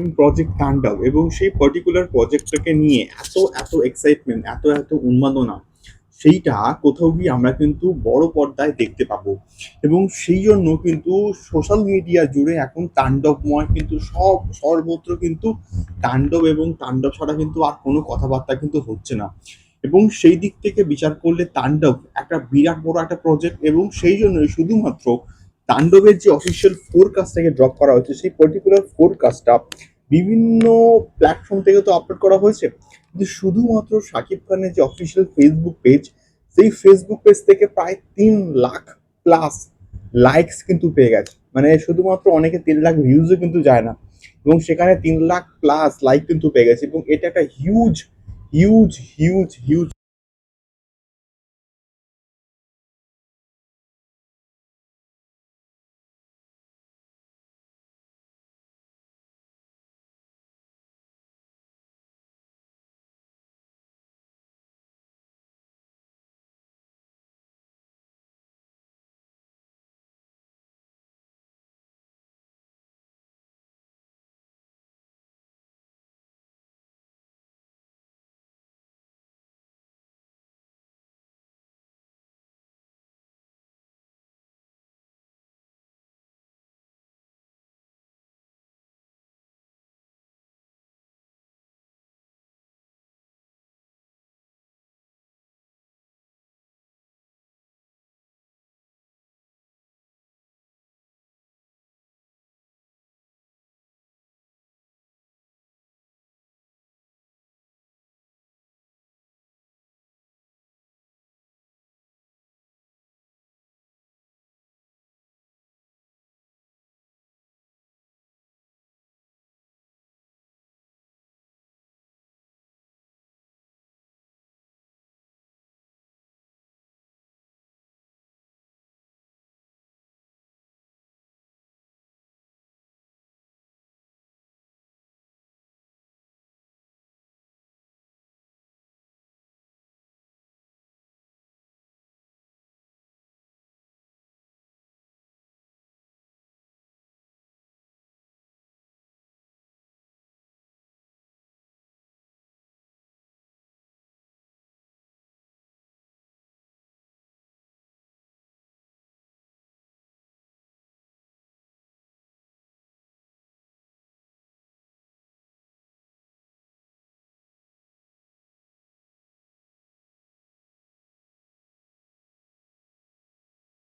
Upcoming project তাণ্ডব এবং সেই পার্টিকুলার প্রজেক্টটাকে নিয়ে এত এত এক্সাইটমেন্ট এত এত উন্মাদনা, সেইটা কোথাও গিয়ে আমরা কিন্তু বড় পর্দায় দেখতে পাবো। এবং সেই জন্য কিন্তু সোশ্যাল মিডিয়া জুড়ে এখন তাণ্ডবময় কিন্তু সব, সর্বত্র কিন্তু তাণ্ডব এবং তাণ্ডব ছাড়া কিন্তু আর কোনো কথাবার্তা কিন্তু হচ্ছে না। এবং সেই দিক থেকে বিচার করলে তাণ্ডব একটা বিরাট বড় একটা প্রজেক্ট এবং সেই জন্যই শুধুমাত্র তাণ্ডবের যে অফিসিয়াল ফোরকাস্টটাকে ড্রপ করা হয়েছে, সেই পার্টিকুলার ফোরকাস্টটা বিভিন্ন প্ল্যাটফর্ম থেকে তো আপলোড করা হয়েছে। কিন্তু শুধুমাত্র শাকিব খানের যে অফিসিয়াল ফেসবুক পেজ সেই ফেসবুক পেজ থেকে প্রায় তিন লাখ প্লাস লাইকস কিন্তু পেয়ে গেছে। মানে শুধুমাত্র অনেকে তিন লাখ ভিউজও কিন্তু যায় না। এবং সেখানে তিন লাখ প্লাস লাইক কিন্তু পেয়ে গেছে। এবং এটা একটা হিউজ হিউজ হিউজ হিউজ